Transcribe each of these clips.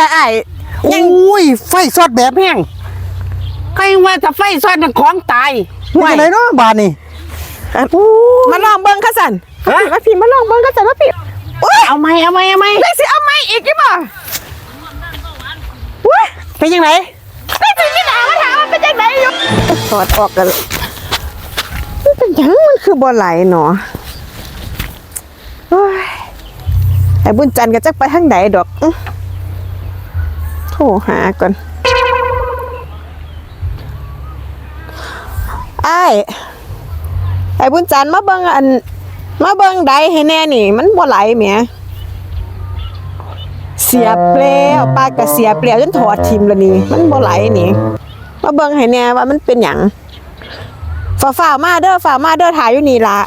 ล่ะไอ้โอ้ย ไฟสอดแบบแห้งใครว่าจะไฟซ่อนน่ะของตายนี่จังไดเนาะบาดนี่มาลองเบิ้งข้าสันฮะมาพี่มาลองเบิ้งข้าสันมาพี่อุ้ยเอาไหมเอาไหมเอาไหมได้สิเอาไหมอีกกี่บ่อุ้ยเป็นยังไงได้สิพี่หนามาถามว่าเป็นยังไงอยู่ถอดออกกันมันเป็นหยังมันคือบ่ไหลเนาะโอ้ยไอ้บุญจันทร์ก็จักไปทางไหนดอกอื้อ โทรหาก่อนไอ้ไอ้บุญจันมาเบิ่งอัน มาเบิ่งใดให้แน่นี่ มันบ่ไหลแหมเสียเปลวปลากระเสียเปลวจนถอดทิมแล้วนี่ มันบ่ไหลนี่ มาเบิ่งให้แน่ว่ามันเป็นหยังฝ่าฝ่าวมาเด้อฝ่าวมาเด้อถ่ายอยู่นี่ล่ะ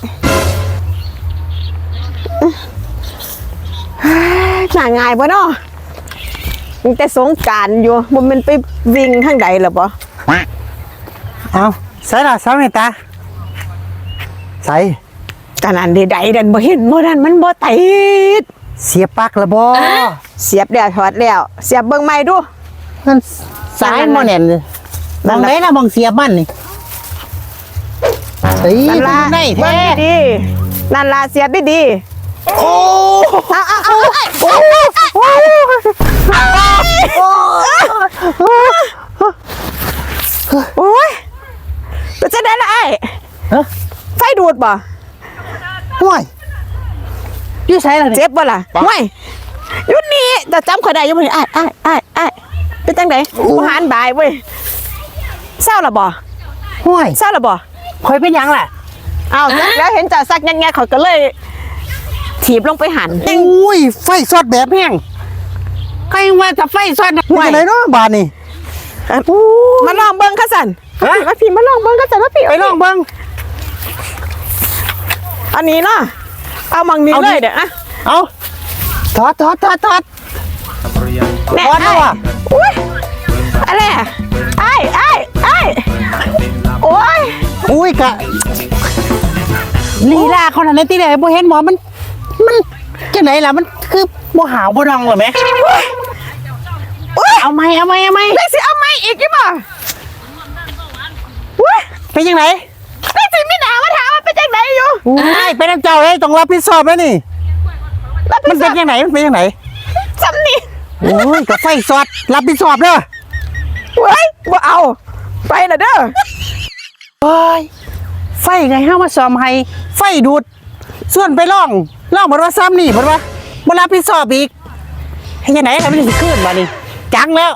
หนาง่ายบ่เนาะ ยังแต่สงกรารอยู่บ่แมันไปวิ่งทางใดหรอบ่เอาใส่ละสาวเมตตาใส่กานอันใดๆดันบ่เห็นบ่นั่นมันบ่ติดเสียบปลักละบ่เสียบแล้วถอดแล้ว เสียบเบิ่งใหม่ดูมันสายมันบ่แน่นเลยมนั่อนงล่ะไหนล่ะมองเสียบมันนี่เฮ้ยนั่นล่ะได้เบิ่แท้งดีๆนั่นล่ะเสียบดี โอ้ๆเอาเอาเอาโอ้โอ้ยเป็นจังได๋ล่ะไอ้ฮะไฟดูดบ่ห่วยอยู่ใส่ละนี่เจ็บบ่ล่ะห่วยอยู่นี่แต่จำข่อยได้อยู่บ่นี่อ้ายอ้ายอ้ายอ้ายเป็นจังได๋บ่หารบายเว้ยเศร้าล่ะบ่ห่วยเศร้าล่ะบ่คอยเป็นหยังล่ะอ้าวแล้วเห็นจ่าซักแง่ๆเขาก็เลย ถีบลงไปหันโอ้ยไฟสอดแบบแห้งใครว่าจะไฟซ่อนน่ะนี่จังไดเนาะบาดนี่มาลองเบิ้งข้าสันฮะมาพี่มาลองเบิ้งข้าสันมาพี่ไปลองเบิ่งอันนี้เนาะเอามังนี้เอาดิเลยเดี๋ยวอะเอาถอดถอดถอดถอดแน่ถอดแล้วอะอุ้ยอะไรอะไอ้ไอ้ไอ้โอ้ยอุ้ยกะลีลาเขาน่ะในที่ไหนบ่เห็นหมอมัน มันจังไหนล่ะมันคือบ่หาวบ่ดองเหรอแม่อุ้ยเอาไหมเอาไหมเอาไหมได้สิเอาไหมอีกกี่บ่อุ้ยเป็นยังไงได้สิไม่หนามาถามว่าเป็นจังไหนอยู่อุ้ยเป็นน้ำเจ้าเลยต้องรับผิดชอบแล้วนี่แล้วมัพี่นสัเป็นยังไงมันเป็นยังไงจำนี่โอ้ยกับไฟสอดรับผิดชอบเด้อเว้ยบ่เอา ไปละเด้อโอ้ยไฟไงเฮามาซ่อมให้ ไฟดูดส่วนไปล่อง ล่องบ่ว่าซ้ำนี่หมดว่าบ่รับผิดชอบอีกให้ยังไงล่ะมันสิขึ้นมานี่จังแล้ว